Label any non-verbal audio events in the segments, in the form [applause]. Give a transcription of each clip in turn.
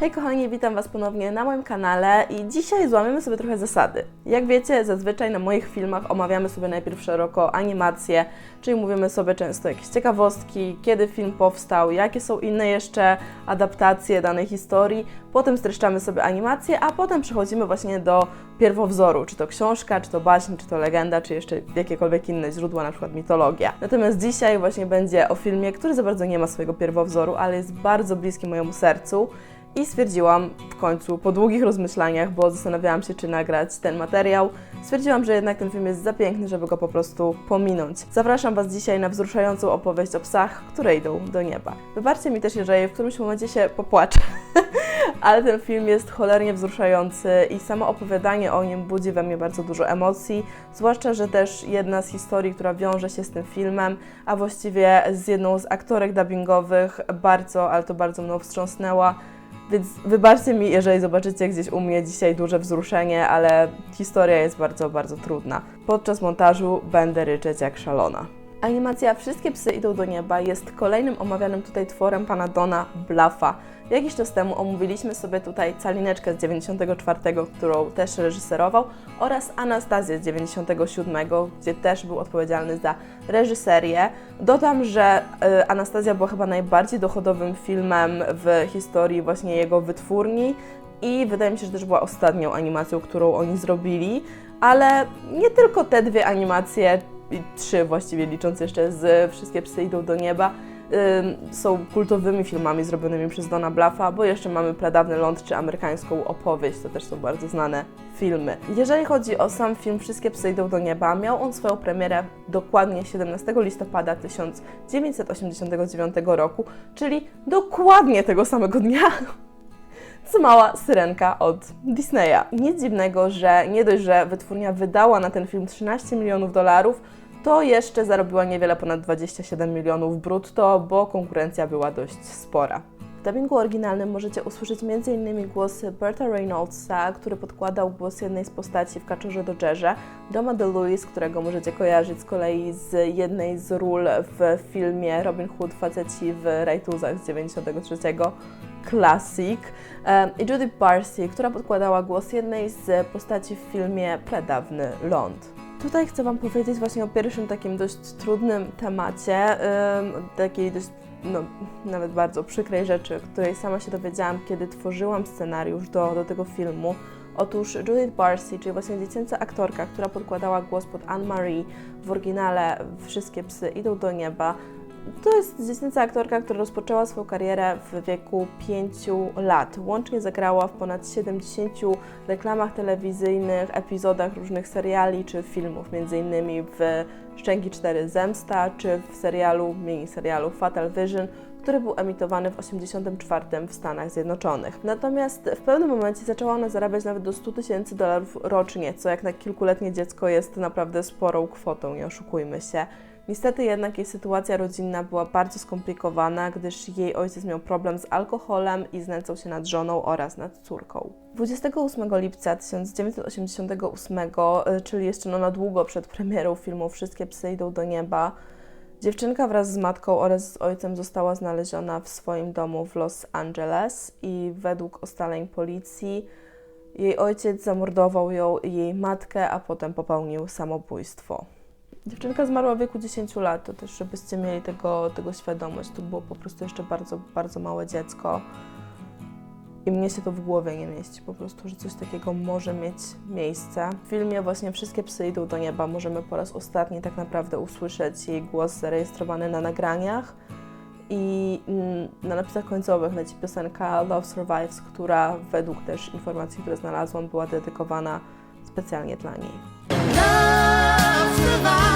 Hej kochani, witam Was ponownie na moim kanale i dzisiaj złamiemy sobie trochę zasady. Jak wiecie, zazwyczaj na moich filmach omawiamy sobie najpierw szeroko animacje, czyli mówimy sobie często jakieś ciekawostki, kiedy film powstał, jakie są inne jeszcze adaptacje danej historii, potem streszczamy sobie animację, a potem przechodzimy właśnie do pierwowzoru, czy to książka, czy to baśń, czy to legenda, czy jeszcze jakiekolwiek inne źródła, na przykład mitologia. Natomiast dzisiaj właśnie będzie o filmie, który za bardzo nie ma swojego pierwowzoru, ale jest bardzo bliski mojemu sercu. I stwierdziłam w końcu, po długich rozmyślaniach, bo zastanawiałam się, czy nagrać ten materiał, stwierdziłam, że jednak ten film jest za piękny, żeby go po prostu pominąć. Zapraszam Was dzisiaj na wzruszającą opowieść o psach, które idą do nieba. Wybaczcie mi też, jeżeli w którymś momencie się popłaczę, [laughs] ale ten film jest cholernie wzruszający i samo opowiadanie o nim budzi we mnie bardzo dużo emocji, zwłaszcza, że też jedna z historii, która wiąże się z tym filmem, a właściwie z jedną z aktorek dubbingowych, bardzo, ale to bardzo mną wstrząsnęła. Więc wybaczcie mi, jeżeli zobaczycie gdzieś u mnie dzisiaj duże wzruszenie, ale historia jest bardzo, bardzo trudna. Podczas montażu będę ryczeć jak szalona. Animacja Wszystkie psy idą do nieba jest kolejnym omawianym tutaj tworem pana Dona Bluffa. Jakiś czas temu omówiliśmy sobie tutaj Calineczkę z 94, którą też reżyserował oraz Anastazję z 97, gdzie też był odpowiedzialny za reżyserię. Dodam, że y, Anastazja była chyba najbardziej dochodowym filmem w historii właśnie jego wytwórni i wydaje mi się, że też była ostatnią animacją, którą oni zrobili, ale nie tylko te dwie animacje, trzy właściwie licząc jeszcze z Wszystkie psy idą do nieba, są kultowymi filmami zrobionymi przez Dona Bluffa, bo jeszcze mamy Pradawny Ląd czy amerykańską opowieść, to też są bardzo znane filmy. Jeżeli chodzi o sam film Wszystkie psy idą do nieba, miał on swoją premierę dokładnie 17 listopada 1989 roku, czyli dokładnie tego samego dnia, [laughs] co mała syrenka od Disneya. Nic dziwnego, że nie dość, że wytwórnia wydała na ten film 13 milionów dolarów, to jeszcze zarobiła niewiele ponad 27 milionów brutto, bo konkurencja była dość spora. W dubbingu oryginalnym możecie usłyszeć m.in. głosy Berta Reynoldsa, który podkładał głos jednej z postaci w Kaczorze Dodgerze, Doma DeLuise, którego możecie kojarzyć z kolei z jednej z ról w filmie Robin Hood Faceci w Rajtuzach z 93 Classic em, i Judy Barcy, która podkładała głos jednej z postaci w filmie Predawny Ląd. Tutaj chcę Wam powiedzieć właśnie o pierwszym takim dość trudnym temacie, em, takiej dość, no, nawet bardzo przykrej rzeczy, której sama się dowiedziałam, kiedy tworzyłam scenariusz do, do tego filmu. Otóż Judith Barcy, czyli właśnie dziecięca aktorka, która podkładała głos pod Anne-Marie w oryginale Wszystkie psy idą do nieba, to jest dziecięca aktorka, która rozpoczęła swoją karierę w wieku 5 lat. Łącznie zagrała w ponad 70 reklamach telewizyjnych, epizodach różnych seriali czy filmów, m.in. w Szczęki 4 Zemsta czy w serialu, miniserialu Fatal Vision, który był emitowany w 1984 w Stanach Zjednoczonych. Natomiast w pewnym momencie zaczęła ona zarabiać nawet do 100 tysięcy dolarów rocznie, co jak na kilkuletnie dziecko jest naprawdę sporą kwotą, nie oszukujmy się. Niestety jednak jej sytuacja rodzinna była bardzo skomplikowana, gdyż jej ojciec miał problem z alkoholem i znęcał się nad żoną oraz nad córką. 28 lipca 1988, y, czyli jeszcze no na długo przed premierą filmu Wszystkie psy idą do nieba, dziewczynka wraz z matką oraz z ojcem została znaleziona w swoim domu w Los Angeles i według ustaleń policji jej ojciec zamordował ją i jej matkę, a potem popełnił samobójstwo. Dziewczynka zmarła w wieku 10 lat, to też żebyście mieli tego, tego świadomość. To było po prostu jeszcze bardzo, bardzo małe dziecko. I mnie się to w głowie nie mieści, po prostu, że coś takiego może mieć miejsce. W filmie właśnie Wszystkie psy idą do nieba możemy po raz ostatni tak naprawdę usłyszeć jej głos zarejestrowany na nagraniach. I mm, na napisach końcowych leci piosenka Love Survives, która według też informacji, które znalazłam, była dedykowana specjalnie dla niej. Love survives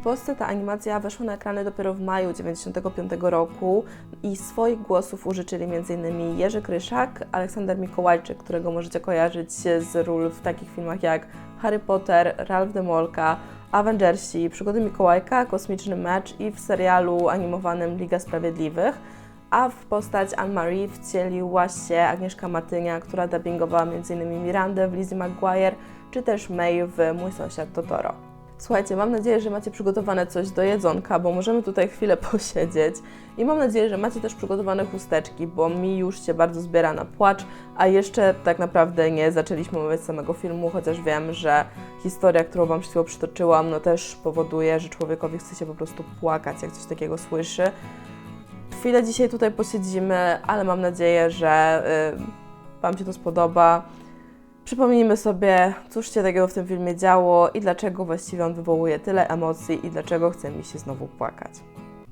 W Polsce ta animacja weszła na ekrany dopiero w maju 1995 roku i swoich głosów użyczyli m.in. Jerzy Kryszak, Aleksander Mikołajczyk, którego możecie kojarzyć z ról w takich filmach jak Harry Potter, Ralph Demolka, Avengersi, Przygody Mikołajka, Kosmiczny Mecz i w serialu animowanym Liga Sprawiedliwych. A w postać Anne-Marie wcieliła się Agnieszka Matynia, która dubbingowała m.in. Mirandę w Lizzie McGuire, czy też May w Mój sąsiad Totoro. Słuchajcie, mam nadzieję, że macie przygotowane coś do jedzonka, bo możemy tutaj chwilę [laughs] posiedzieć. I mam nadzieję, że macie też przygotowane chusteczki, bo mi już się bardzo zbiera na płacz, a jeszcze tak naprawdę nie zaczęliśmy omawiać samego filmu, chociaż wiem, że historia, którą Wam przed przytoczyłam, no też powoduje, że człowiekowi chce się po prostu płakać, jak coś takiego słyszy. Chwilę dzisiaj tutaj posiedzimy, ale mam nadzieję, że y, Wam się to spodoba. Przypomnijmy sobie, cóż się takiego w tym filmie działo i dlaczego właściwie on wywołuje tyle emocji i dlaczego chce mi się znowu płakać.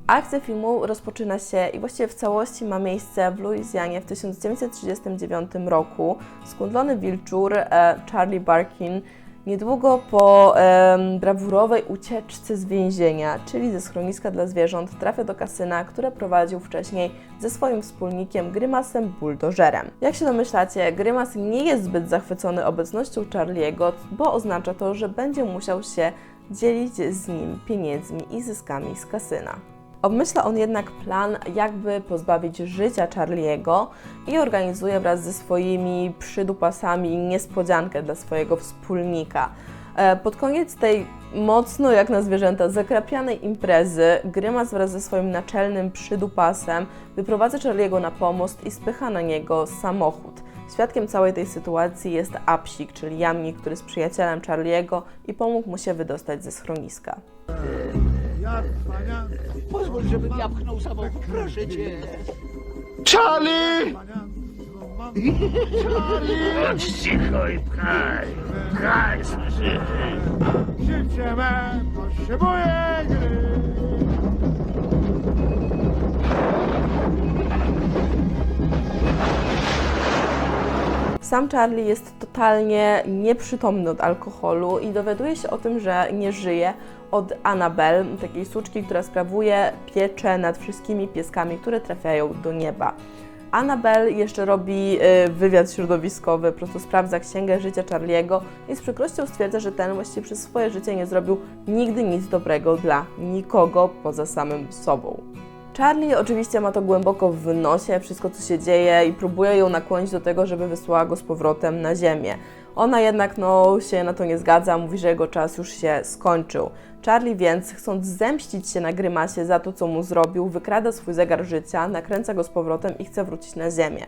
Akcja filmu rozpoczyna się i właściwie w całości ma miejsce w Luizjanie w 1939 roku. Skundlony wilczur e, Charlie Barkin niedługo po em, brawurowej ucieczce z więzienia, czyli ze schroniska dla zwierząt, trafia do kasyna, które prowadził wcześniej ze swoim wspólnikiem Grymasem Bulldożerem. Jak się domyślacie, Grymas nie jest zbyt zachwycony obecnością Charliego, bo oznacza to, że będzie musiał się dzielić z nim pieniędzmi i zyskami z kasyna. Obmyśla on jednak plan, jakby pozbawić życia Charliego i organizuje wraz ze swoimi przydupasami niespodziankę dla swojego wspólnika. E, Pod koniec tej mocno jak na zwierzęta zakrapianej imprezy Grymas wraz ze swoim naczelnym przydupasem wyprowadza Charliego na pomost i spycha na niego samochód. Świadkiem całej tej sytuacji jest Apsik, czyli jamnik, który jest przyjacielem Charliego i pomógł mu się wydostać ze schroniska. Pozwól, żebym ja pchnął samochód, proszę cię. Charlie! Cicho i pchaj, pchaj, słyszysz? Życie me potrzebuje gry. Sam Charlie jest totalnie nieprzytomny od alkoholu i dowiaduje się o tym, że nie żyje od Annabel, takiej suczki, która sprawuje pieczę nad wszystkimi pieskami, które trafiają do nieba. Annabel jeszcze robi y, wywiad środowiskowy, po prostu sprawdza księgę życia Charliego i z przykrością stwierdza, że ten właściwie przez swoje życie nie zrobił nigdy nic dobrego dla nikogo poza samym sobą. Charlie oczywiście ma to głęboko w nosie, wszystko co się dzieje i próbuje ją nakłonić do tego, żeby wysłała go z powrotem na ziemię. Ona jednak no, się na to nie zgadza, mówi, że jego czas już się skończył. Charlie więc, chcąc zemścić się na Grymasie za to, co mu zrobił, wykrada swój zegar życia, nakręca go z powrotem i chce wrócić na ziemię.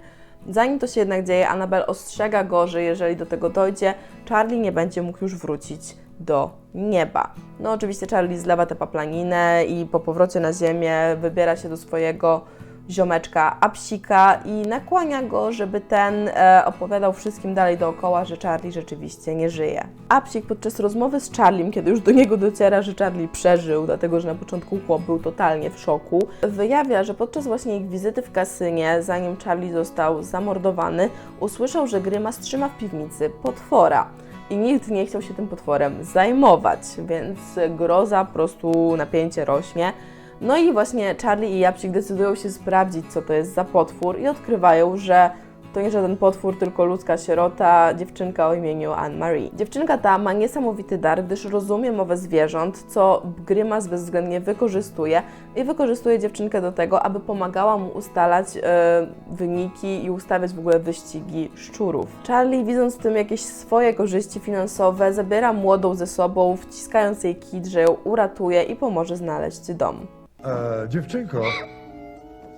Zanim to się jednak dzieje, Annabel ostrzega go, że jeżeli do tego dojdzie, Charlie nie będzie mógł już wrócić do nieba. No oczywiście Charlie zlewa tę paplaninę i po powrocie na ziemię wybiera się do swojego ziomeczka Apsika i nakłania go, żeby ten e, opowiadał wszystkim dalej dookoła, że Charlie rzeczywiście nie żyje. Apsik podczas rozmowy z Charliem, kiedy już do niego dociera, że Charlie przeżył, dlatego że na początku chłop był totalnie w szoku, wyjawia, że podczas właśnie ich wizyty w kasynie, zanim Charlie został zamordowany, usłyszał, że Grymas trzyma w piwnicy potwora i nikt nie chciał się tym potworem zajmować, więc groza, po prostu napięcie rośnie. No i właśnie Charlie i Japsik decydują się sprawdzić, co to jest za potwór i odkrywają, że to nie żaden potwór, tylko ludzka sierota, dziewczynka o imieniu Anne-Marie. Dziewczynka ta ma niesamowity dar, gdyż rozumie mowę zwierząt, co Grymas bezwzględnie wykorzystuje i wykorzystuje dziewczynkę do tego, aby pomagała mu ustalać e, wyniki i ustawiać w ogóle wyścigi szczurów. Charlie, widząc w tym jakieś swoje korzyści finansowe, zabiera młodą ze sobą, wciskając jej kit, że ją uratuje i pomoże znaleźć dom. E, dziewczynko,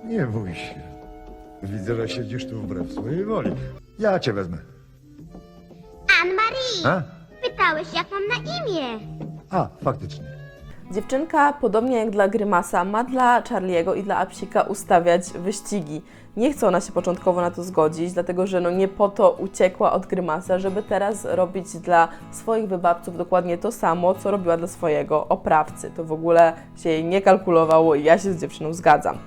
nie bój się. Widzę, że siedzisz tu wbrew swojej woli. Ja cię wezmę. Anne-Marie, A? pytałeś jak mam na imię. A, faktycznie. Dziewczynka, podobnie jak dla Grymasa, ma dla Charliego i dla Apsika ustawiać wyścigi. Nie chce ona się początkowo na to zgodzić, dlatego że no nie po to uciekła od Grymasa, żeby teraz robić dla swoich wybawców dokładnie to samo, co robiła dla swojego oprawcy. To w ogóle się jej nie kalkulowało i ja się z dziewczyną zgadzam.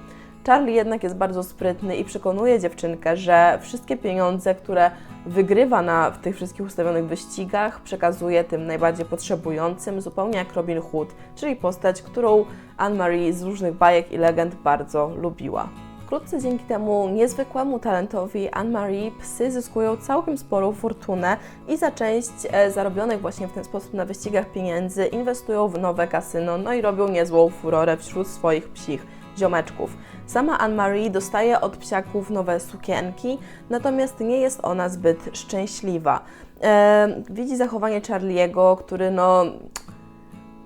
Charlie jednak jest bardzo sprytny i przekonuje dziewczynkę, że wszystkie pieniądze, które wygrywa na w tych wszystkich ustawionych wyścigach, przekazuje tym najbardziej potrzebującym, zupełnie jak Robin Hood, czyli postać, którą Anne-Marie z różnych bajek i legend bardzo lubiła. Wkrótce dzięki temu niezwykłemu talentowi Anne-Marie psy zyskują całkiem sporą fortunę i za część e, zarobionych właśnie w ten sposób na wyścigach pieniędzy inwestują w nowe kasyno, no i robią niezłą furorę wśród swoich psich ziomeczków. Sama Anne-Marie dostaje od psiaków nowe sukienki, natomiast nie jest ona zbyt szczęśliwa. E, widzi zachowanie Charliego, który no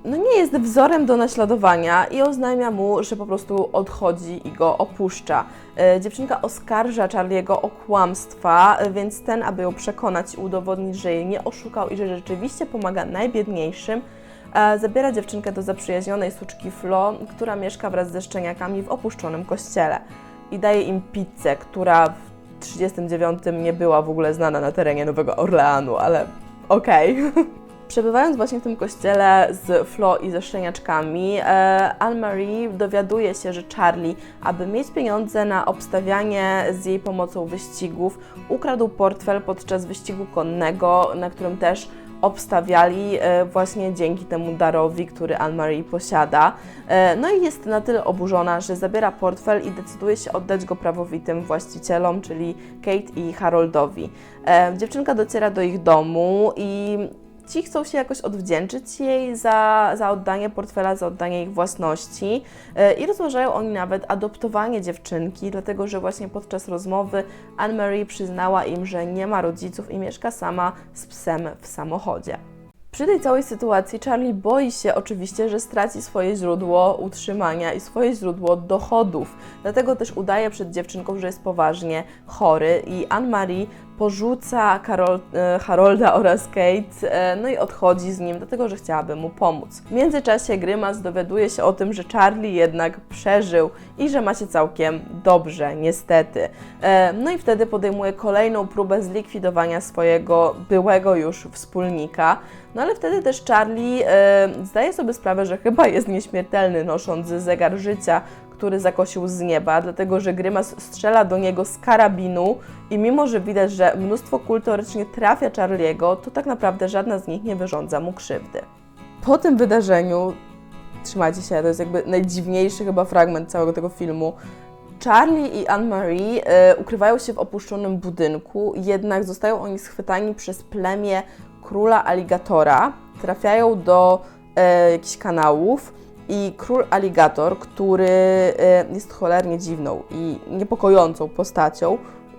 no nie jest wzorem do naśladowania i oznajmia mu, że po prostu odchodzi i go opuszcza. E, Dziewczynka oskarża Charlie'ego o kłamstwa, więc ten, aby ją przekonać i udowodnić, że jej nie oszukał i że rzeczywiście pomaga najbiedniejszym, zabiera dziewczynkę do zaprzyjaźnionej suczki Flo, która mieszka wraz ze szczeniakami w opuszczonym kościele. I daje im pizzę, która w 1939 nie była w ogóle znana na terenie Nowego Orleanu, ale okej. [laughs] Przebywając właśnie w tym kościele z Flo i ze szczeniaczkami, e, Anne-Marie dowiaduje się, że Charlie, aby mieć pieniądze na obstawianie z jej pomocą wyścigów, ukradł portfel podczas wyścigu konnego, na którym też obstawiali e, właśnie dzięki temu darowi, który Anne-Marie posiada. E, No i jest na tyle oburzona, że zabiera portfel i decyduje się oddać go prawowitym właścicielom, czyli Kate i Haroldowi. E, Dziewczynka dociera do ich domu i ci chcą się jakoś odwdzięczyć jej za, za oddanie portfela, za oddanie ich własności e, i rozważają oni nawet adoptowanie dziewczynki, dlatego że właśnie podczas rozmowy Anne-Marie przyznała im, że nie ma rodziców i mieszka sama z psem w samochodzie. Przy tej całej sytuacji Charlie boi się oczywiście, że straci swoje źródło utrzymania i swoje źródło dochodów. Dlatego też udaje przed dziewczynką, że jest poważnie chory i Anne-Marie porzuca Karol, e, Harolda oraz Kate, e, no i odchodzi z nim, dlatego że chciałaby mu pomóc. W międzyczasie Grymas dowiaduje się o tym, że Charlie jednak przeżył i że ma się całkiem dobrze, niestety. E, No i wtedy podejmuje kolejną próbę zlikwidowania swojego byłego już wspólnika. No ale wtedy też Charlie zdaje sobie sprawę, że chyba jest nieśmiertelny, nosząc zegar życia, który zakosił z nieba, dlatego że Grymas strzela do niego z karabinu i mimo, że widać, że mnóstwo kul teoretycznie trafia Charliego, to tak naprawdę żadna z nich nie wyrządza mu krzywdy. Po tym wydarzeniu, trzymajcie się, to jest jakby najdziwniejszy chyba fragment całego tego filmu, Charlie i Anne-Marie e, ukrywają się w opuszczonym budynku, jednak zostają oni schwytani przez plemię króla aligatora, trafiają do e, jakichś kanałów i król aligator, który e, jest cholernie dziwną i niepokojącą postacią,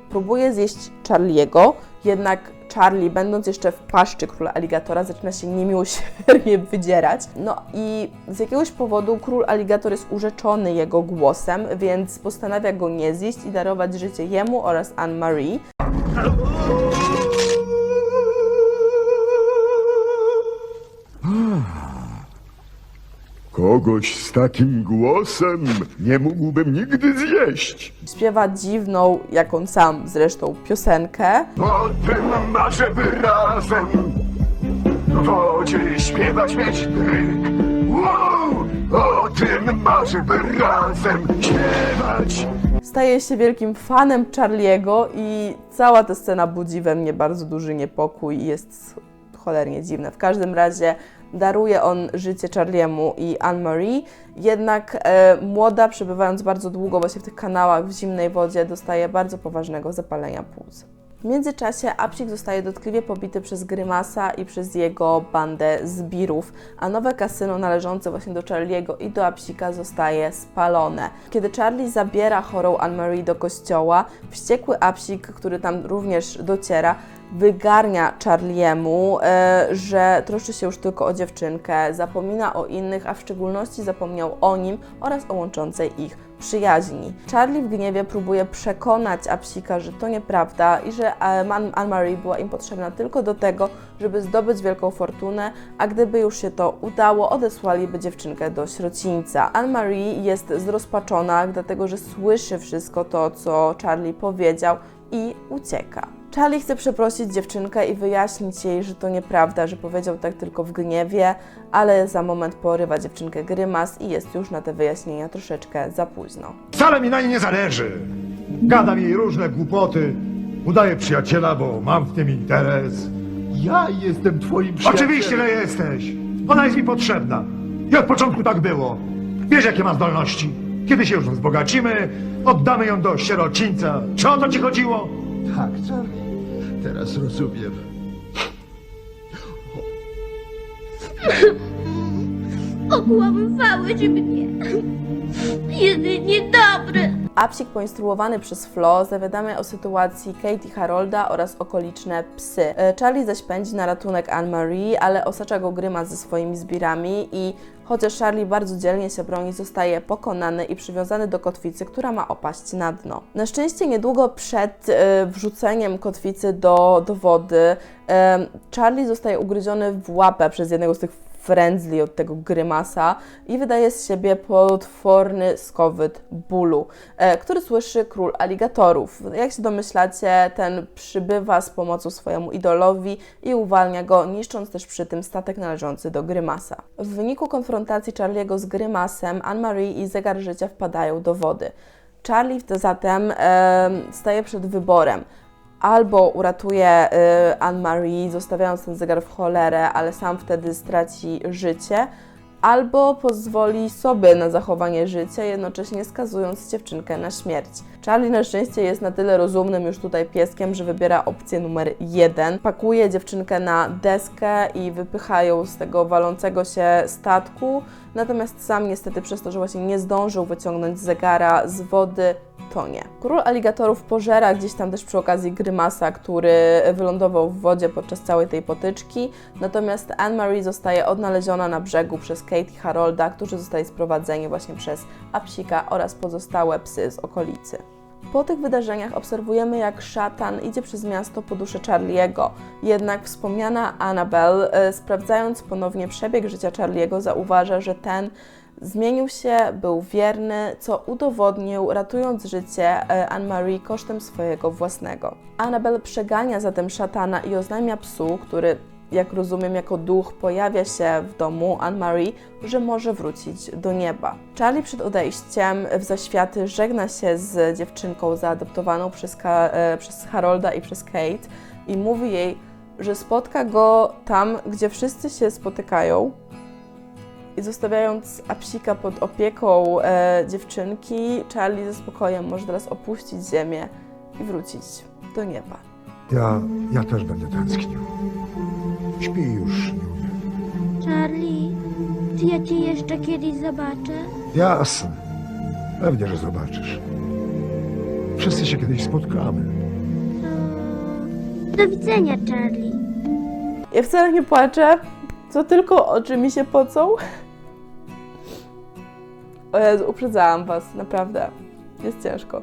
próbuje zjeść Charliego, jednak Charlie, będąc jeszcze w paszczy króla aligatora, zaczyna się niemiłosiernie [laughs] wydzierać. No i z jakiegoś powodu król aligator jest urzeczony jego głosem, więc postanawia go nie zjeść i darować życie jemu oraz Anne-Marie. Kogoś z takim głosem nie mógłbym nigdy zjeść. Śpiewa dziwną, jak on sam zresztą, piosenkę. O tym marzę razem w wodzie śpiewać mieć dryk. Wow! O tym marzę by razem śpiewać. Staje się wielkim fanem Charliego i cała ta scena budzi we mnie bardzo duży niepokój i jest cholernie dziwne. W każdym razie daruje on życie Charliemu i Anne-Marie, jednak e, młoda, przebywając bardzo długo właśnie w tych kanałach w zimnej wodzie, dostaje bardzo poważnego zapalenia płuc. W międzyczasie Apsik zostaje dotkliwie pobity przez Grymasa i przez jego bandę zbirów, a nowe kasyno należące właśnie do Charliego i do Apsika zostaje spalone. Kiedy Charlie zabiera chorą Anne-Marie do kościoła, wściekły Apsik, który tam również dociera, wygarnia Charliemu, e, że troszczy się już tylko o dziewczynkę, zapomina o innych, a w szczególności zapomniał o nim oraz o łączącej ich przyjaźni. Charlie w gniewie próbuje przekonać Apsika, że to nieprawda i że Anne-Marie była im potrzebna tylko do tego, żeby zdobyć wielką fortunę, a gdyby już się to udało, odesłaliby dziewczynkę do sierocińca. Anne-Marie jest zrozpaczona, dlatego że słyszy wszystko to, co Charlie powiedział i ucieka. Charlie chce przeprosić dziewczynkę i wyjaśnić jej, że to nieprawda, że powiedział tak tylko w gniewie, ale za moment porywa dziewczynkę grymas i jest już na te wyjaśnienia troszeczkę za późno. Wcale mi na niej nie zależy. Gadam jej różne głupoty. Udaję przyjaciela, bo mam w tym interes. Ja jestem twoim przyjacielem. Oczywiście, że jesteś. Ona jest mi potrzebna. I od początku tak było. Wiesz, jakie ma zdolności. Kiedy się już wzbogacimy, oddamy ją do sierocińca. Czy o to ci chodziło? Tak, Charlie. Teraz rozumiem. [laughs] Okłamywałeś mnie. Jesteś niedobry. A psik poinstruowany przez Flo zawiadamia o sytuacji Kate i Harolda oraz okoliczne psy. E, Charlie zaś pędzi na ratunek Anne-Marie, ale osacza go gryma ze swoimi zbirami i chociaż Charlie bardzo dzielnie się broni, zostaje pokonany i przywiązany do kotwicy, która ma opaść na dno. Na szczęście niedługo przed e, wrzuceniem kotwicy do, do wody em, Charlie zostaje ugryziony w łapę przez jednego z tych frędzli od tego grymasa i wydaje z siebie potworny skowyt bólu, e, który słyszy król aligatorów. Jak się domyślacie, ten przybywa z pomocą swojemu idolowi i uwalnia go, niszcząc też przy tym statek należący do grymasa. W wyniku konfrontacji Charliego z grymasem, Anne-Marie i zegar życia wpadają do wody. Charlie zatem e, staje przed wyborem albo uratuje y, Anne-Marie, zostawiając ten zegar w cholerę, ale sam wtedy straci życie, albo pozwoli sobie na zachowanie życia, jednocześnie skazując dziewczynkę na śmierć. Charlie na szczęście jest na tyle rozumnym już tutaj pieskiem, że wybiera opcję numer jeden. Pakuje dziewczynkę na deskę i wypycha ją z tego walącego się statku, natomiast sam niestety przez to, że właśnie nie zdążył wyciągnąć zegara z wody, tonie. Król aligatorów pożera gdzieś tam też przy okazji grymasa, który wylądował w wodzie podczas całej tej potyczki, natomiast Anne-Marie zostaje odnaleziona na brzegu przez Kate i Harolda, którzy zostali sprowadzeni właśnie przez Apsika oraz pozostałe psy z okolicy. Po tych wydarzeniach obserwujemy, jak szatan idzie przez miasto po duszę Charliego. Jednak wspomniana Annabelle, e, sprawdzając ponownie przebieg życia Charliego, zauważa, że ten zmienił się, był wierny, co udowodnił, ratując życie e, Anne-Marie kosztem swojego własnego. Annabelle przegania zatem szatana i oznajmia psu, który jak rozumiem, jako duch pojawia się w domu Anne-Marie, że może wrócić do nieba. Charlie przed odejściem w zaświaty żegna się z dziewczynką zaadoptowaną przez, e, przez Harolda i przez Kate i mówi jej, że spotka go tam, gdzie wszyscy się spotykają. I zostawiając Apsika pod opieką e, dziewczynki, Charlie ze spokojem może teraz opuścić ziemię i wrócić do nieba. Ja, ja też będę tęsknił. Śpi już, nie umiem. Charlie, czy ja cię jeszcze kiedyś zobaczę? Jasne. Pewnie, że zobaczysz. Wszyscy się kiedyś spotkamy. Do widzenia, Charlie. Ja wcale nie płaczę, co tylko oczy mi się pocą. O Jezu, uprzedzałam Was, naprawdę. Jest ciężko.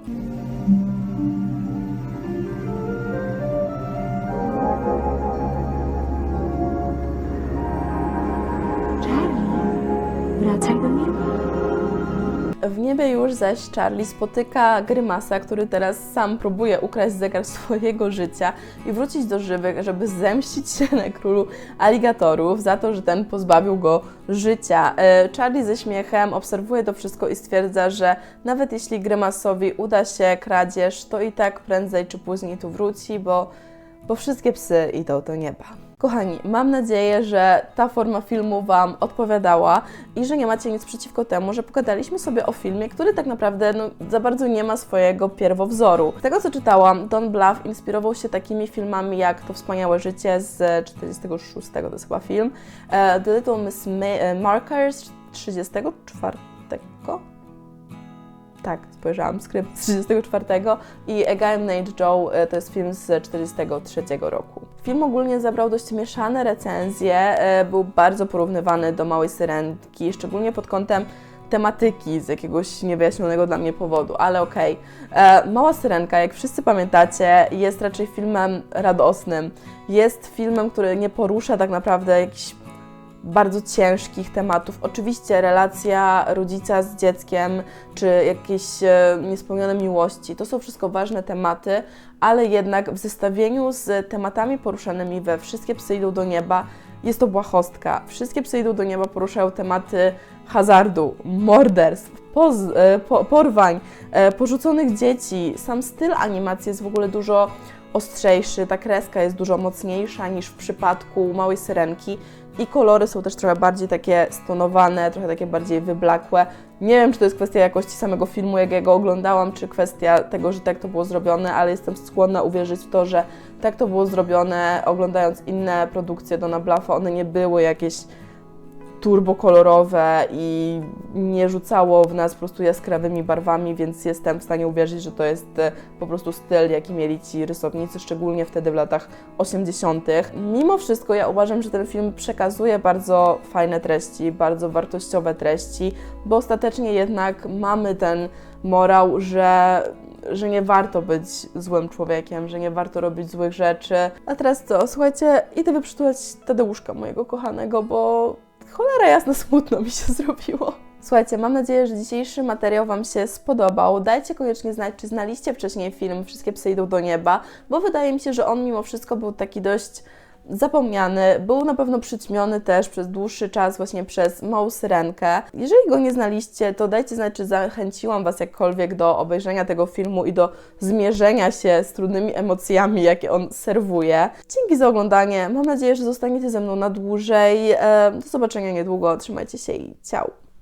Wracaj do mnie. W niebie już zaś Charlie spotyka Grymasa, który teraz sam próbuje ukraść zegar [laughs] swojego życia i wrócić do żywych, żeby zemścić się na królu aligatorów za to, że ten pozbawił go życia. E, Charlie ze śmiechem obserwuje to wszystko i stwierdza, że nawet jeśli Grymasowi uda się kradzież, to i tak prędzej czy później tu wróci, bo, bo wszystkie psy idą do nieba. Kochani, mam nadzieję, że ta forma filmu Wam odpowiadała i że nie macie nic przeciwko temu, że pogadaliśmy sobie o filmie, który tak naprawdę no, za bardzo nie ma swojego pierwowzoru. Z tego co czytałam, Don Bluth inspirował się takimi filmami jak To Wspaniałe Życie z 46, to jest chyba film, The Little Miss e, Markers 34, tak, spojrzałam skrypt z 34 i A Guy Joe e, to jest film z 43 roku. Film ogólnie zebrał dość mieszane recenzje, e, był bardzo porównywany do Małej Syrenki, szczególnie pod kątem tematyki z jakiegoś niewyjaśnionego dla mnie powodu, ale okej. E, Mała Syrenka, jak wszyscy pamiętacie, jest raczej filmem radosnym. Jest filmem, który nie porusza tak naprawdę jakichś bardzo ciężkich tematów. Oczywiście relacja rodzica z dzieckiem, czy jakieś e, niespełnione miłości, to są wszystko ważne tematy, ale jednak w zestawieniu z tematami poruszanymi we Wszystkie psy idą do nieba, jest to błahostka. Wszystkie psy idą do nieba poruszają tematy hazardu, morderstw, poz, e, po, porwań, e, porzuconych dzieci. Sam styl animacji jest w ogóle dużo ostrzejszy, ta kreska jest dużo mocniejsza niż w przypadku Małej Syrenki i kolory są też trochę bardziej takie stonowane, trochę takie bardziej wyblakłe. Nie wiem, czy to jest kwestia jakości samego filmu, jak ja go oglądałam, czy kwestia tego, że tak to było zrobione, ale jestem skłonna uwierzyć w to, że tak to było zrobione, oglądając inne produkcje Dona Bluffa, one nie były jakieś turbokolorowe i nie rzucało w nas po prostu jaskrawymi barwami, więc jestem w stanie uwierzyć, że to jest e, po prostu styl, jaki mieli ci rysownicy, szczególnie wtedy w latach 80. Mimo wszystko ja uważam, że ten film przekazuje bardzo fajne treści, bardzo wartościowe treści, bo ostatecznie jednak mamy ten morał, że że nie warto być złym człowiekiem, że nie warto robić złych rzeczy. A teraz co? Słuchajcie, idę wyprzytulać Tadeuszka, mojego kochanego, bo cholera jasna smutno mi się zrobiło. Słuchajcie, mam nadzieję, że dzisiejszy materiał Wam się spodobał. Dajcie koniecznie znać, czy znaliście wcześniej film Wszystkie psy idą do nieba, bo wydaje mi się, że on mimo wszystko był taki dość zapomniany, był na pewno przyćmiony też przez dłuższy czas właśnie przez małą syrenkę. Jeżeli go nie znaliście, to dajcie znać, czy zachęciłam Was jakkolwiek do obejrzenia tego filmu i do zmierzenia się z trudnymi emocjami, jakie on serwuje. Dzięki za oglądanie, mam nadzieję, że zostaniecie ze mną na dłużej. E, Do zobaczenia niedługo, trzymajcie się i ciao!